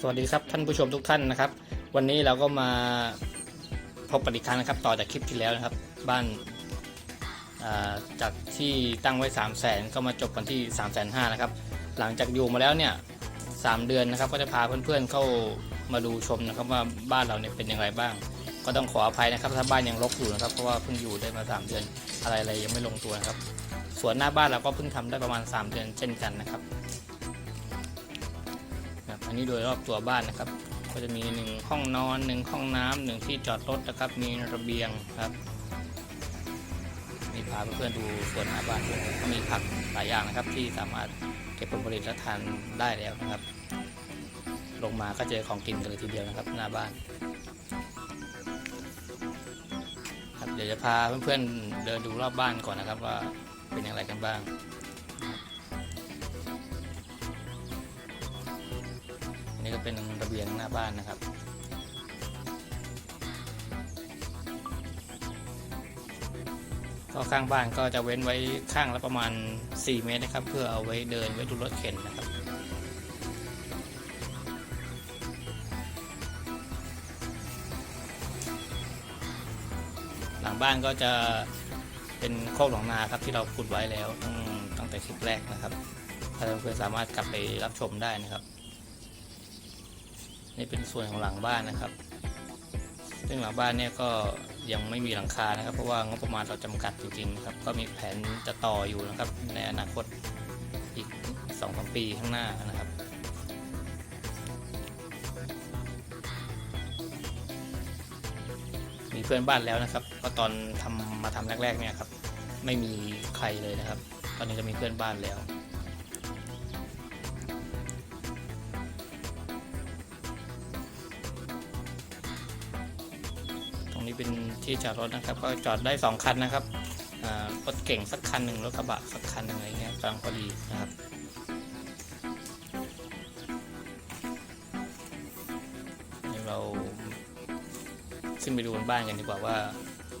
สวัสดีครับท่านผู้ชมทุกท่านนะครับ วันนี้เราก็มาพบกันอีกครั้งนะครับ ต่อจากคลิปที่แล้วนะครับ บ้านจากที่ตั้งไว้ 3 0 0แสนก็มาจบกันที่3ามแสนห้านะครับ หลังจากอยู่มาแล้วเนี่ยสามเดือนนะครับ ก็จะพาเพื่อนๆเข้ามาดูชมนะครับว่าบ้านเราเนี่ยเป็นอย่างไรบ้าง ก็ต้องขออภัยนะครับ ถ้าบ้านยังรกอยู่นะครับ เพราะว่าเพิ่งอยู่ได้มา 3 เดือนอะไรๆยังไม่ลงตัวนะครับสวนหน้าบ้านเราก็เพิ่งทำได้ประมาณ 3 เดือนเช่นกันนะครับ นนี้โดยรอบตัวบ้านนะครับ ก็จะมีหนึ่งห้องนอนหนึ่งห้องน้ำหนึ่งที่จอดรถนะครับ มีระเบียงครับ มีพาเพื่อนๆดูสวนหน้าบ้านด้วยก็มีผักหลายอย่างนะครับ ที่สามารถเก็บผลผลิตและทานได้แล้วนะครับ ลงมาก็เจอของกินกันเลยทีเดียวนะครับ หน้าบ้านครับเดี๋ยวจะพาเพื่อนๆเดินดูรอบบ้านก่อนนะครับว่าเป็นอย่างไรกันบ้าง ก็เป็นระเบียงหน้าบ้านนะครับ ก็ข้างบ้านก็จะเว้นไว้ข้างละประมาณ 4 เมตรนะครับ เพื่อเอาไว้เดินไว้ดูรถเข็นนะครับหลังบ้านก็จะเป็นโคกหนองนาครับที่เราขุดไว้แล้วตั้งแต่คลิปแรกนะครับถ้าเพื่อนสามารถกลับไปรับชมได้นะครับ นี่เป็นส่วนของหลังบ้านนะครับ ซึ่งหลังบ้านเนี่ยก็ยังไม่มีหลังคานะครับ เพราะว่างบประมาณเราจำกัดจริงๆครับ ก็มีแผนจะต่ออยู่นะครับ ในอนาคตอีก2อสปีข้างหน้านะครับมีเพื่อนบ้านแล้วนะครับก็ตอนทำมาทำแรกๆเนี่ยครับ ไม่มีใครเลยนะครับ ตอนนี้ก็มีเพื่อนบ้านแล้ว เป็นที่จอดรถนะครับ ก็จอดได้สองคันนะครับรถเก่งสักคันหนึ่งรถกระบะสักคันหนึ่งอะไรเงี้ยกำลังพอดีนะครับเดี๋ยวเราขึ้นไปดูบนบ้านกันดีกว่าว่า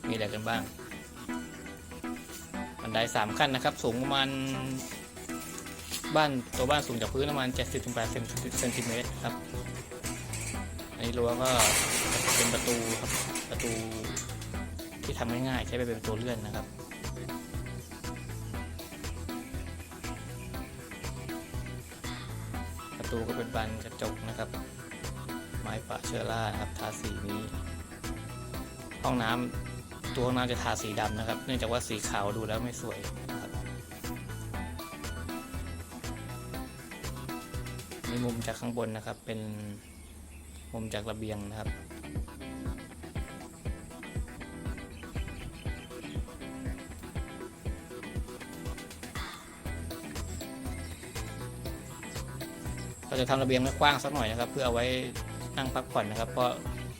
มีอะไรกันบ้างบันไดสามขั้นนะครับ สูงประมาณบ้านตัวบ้านสูงจากพื้นประมาณ 70-80เซนติเมตรครับอันนี้รั้วก็เป็นประตูครับ ตูที่ทำง่ายๆใช้ไปเป็นประตูเลื่อนนะครับประตูก็เป็นบานกระจกนะครับ ไม้ปะเชื้อรานะครับทาสีนี้ ห้องน้ำตัวห้องน้ำจะทาสีดำนะครับ เนื่องจากว่าสีขาวดูแล้วไม่สวยนะครับนี่มุมจากข้างบนนะครับ เป็นมุมจากระเบียงนะครับ เราจะทำระเบียงให้กว้างสักหน่อยนะครับ เพื่อเอาไว้นั่งพักผ่อนนะครับ เพราะ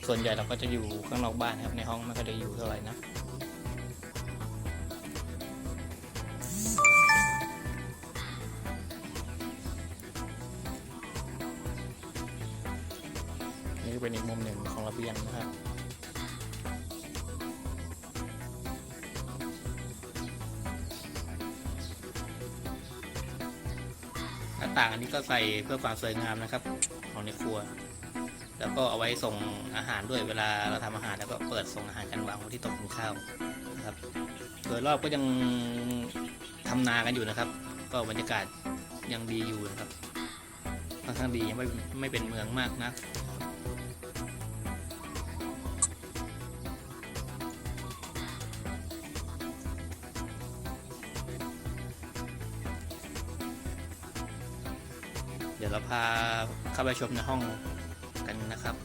ส่วนใหญ่เราก็จะอยู่ข้างนอกบ้านครับในห้องไม่ค่อยได้อยู่เท่าไหร่นะนี่เป็นอีกมุมหนึ่งของระเบียงนะครับ น้าต่างอันนี้ก็ใส่เพื่อความสวยงามนะครับ ของในครัว แล้วก็เอาไว้ส่งอาหารด้วยเวลาเราทำอาหารแล้วก็เปิดส่งอาหารกันวางไว้ที่โต๊ะกินข้าวนะครับโดยรอบก็ยังทำนากันอยู่นะครับ ก็บรรยากาศยังดีอยู่นะครับค่อนข้างดียังไม่ไม่เป็นเมืองมากนะเดี๋ยวเราพาเข้าไปชมในห้องกันนะครับ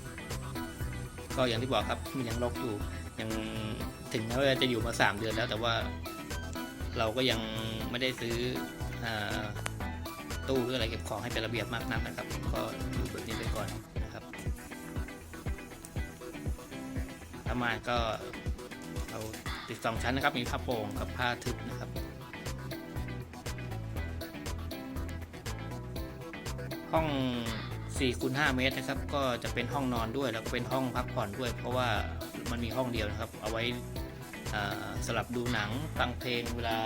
ก็อย่างที่บอกครับมันยังรกอยู่ยังถึงแม้ว่าจะอยู่มาสามเดือนแล้ว แต่ว่าเราก็ยังไม่ได้ซื้ออตู้หรืออะไรเก็บของให้เป็นระเบียบมากนักนะครับ ก็อยู่แบบนี้ไปก่อนนะครับผ้าม่านก็เราติดสองชั้นนะครับ มีผ้าโป่งกับผ้าทึบนะครับ ห้อง4คูณ5เมตรนะครับ ก็จะเป็นห้องนอนด้วยแล้วเป็นห้องพักผ่อนด้วย เพราะว่ามันมีห้องเดียวนะครับ เอาไว้สลับดูหนังฟังเพลงเวลา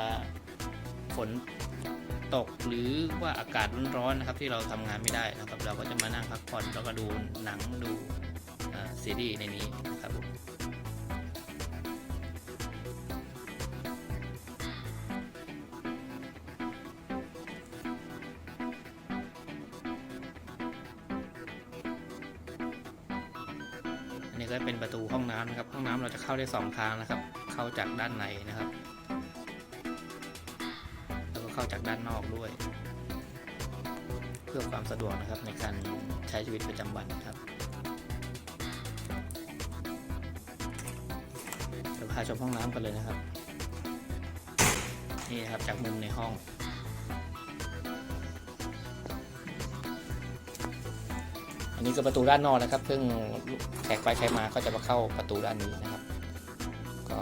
ฝนตกหรือว่าอากาศร้อนๆนะครับที่เราทำงานไม่ได้นะครับ เราก็จะมานั่งพักผ่อนแล้วก็ดูหนังดูซีรีส์ในนี้นะครับ ก็เป็นประตูห้องน้ำนะครับ ห้องน้ำเราจะเข้าได้สองทางนะครับ เข้าจากด้านในนะครับ แล้วก็เข้าจากด้านนอกด้วย เพื่อความสะดวกนะครับในการใช้ชีวิตประจำวันครับเดี๋ยวพาชมห้องน้ำกันเลยนะครับ นี่นะครับจากมุมในห้อง นนี้ก็ประตูด้านนอกนะครับ ซึ่งแขกไปใครมาก็จะมาเข้าประตูด้านนี้นะครับ ก็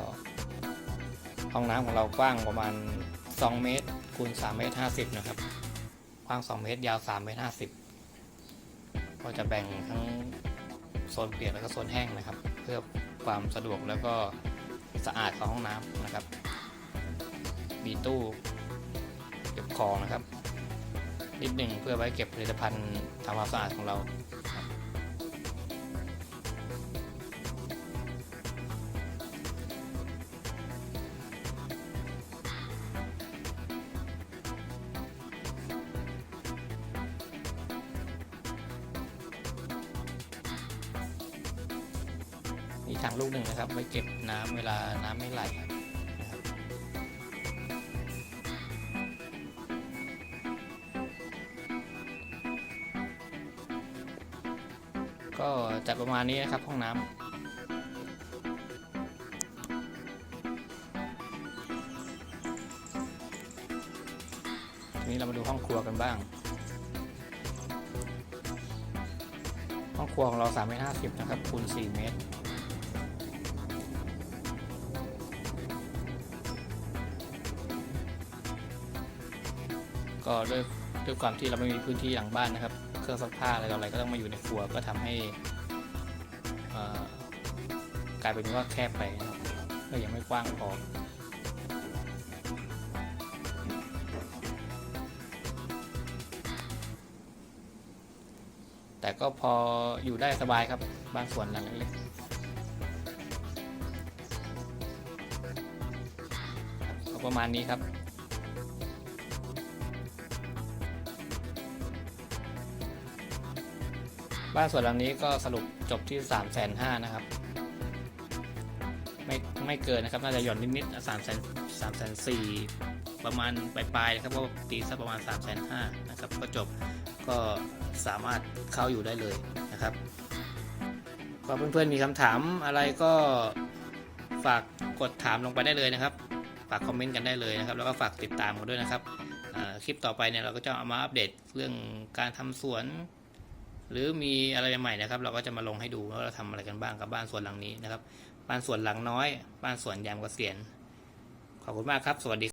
ห้องน้ำของเรากว้างประมาณ 2 เมตรคูณ3เมตร50 นะครับ กว้าง 2 เมตร ยาว 3 เมตร 50 ก็จะแบ่งทั้งโซนเปียกแล้วก็โซนแห้งนะครับ เพื่อความสะดวกแล้วก็สะอาดของห้องน้ำนะครับ มีตู้เก็บของนะครับ นิดหนึ่งเพื่อไว้เก็บผลิตภัณฑ์ทำความสะอาดของเรา มีถังลูกหนึ่งนะครับไว้เก็บน้ำเวลาน้ำไม่ไหลครับก็จะประมาณนี้นะครับห้องน้ำทีนี้เรามาดูห้องครัวกันบ้าง ห้องครัวของเรา3เมตร50 นะครับคูณ4เมตร ก็ด้วยด้วยความที่เราไม่มีพื้นที่หลังบ้านนะครับ เครื่องซักผ้าอะไรต่ออะไรก็ต้องมาอยู่ในครัวก็ทำให้กลายเป็นว่าแคบไปนะครับก็ยังไม่กว้างพอแต่ก็พออยู่ได้สบายครับบานสวนหลังเล็กๆก็ประมาณนี้ครับ บ้านสวนหลังนี้ก็สรุปจบที่3ามแสนห้านะครับ ไม่ไม่เกินนะครับ น่าจะหย่อนนิดๆสามแสนสามแสนสี่ประมาณปลายๆนะครับก็ตีสักประมาณ3ามแสนห้านะครับ ก็จบก็สามารถเข้าอยู่ได้เลยนะครับก็เพื่อนๆมีคำถามอะไรก็ฝากกดถามลงไปได้เลยนะครับ ฝากคอมเมนต์กันได้เลยนะครับ แล้วก็ฝากติดตามกันด้วยนะครับคลิปต่อไปเนี่ยเราก็จะเอามาอัปเดตเรื่องการทำสวน หรือมีอะไรใหม่ๆนะครับ เราก็จะมาลงให้ดูว่าเราทำอะไรกันบ้างกับบ้านสวนหลังนี้นะครับบ้านสวนหลังน้อย บ้านสวนยามเกษียณขอบคุณมากครับ สวัสดี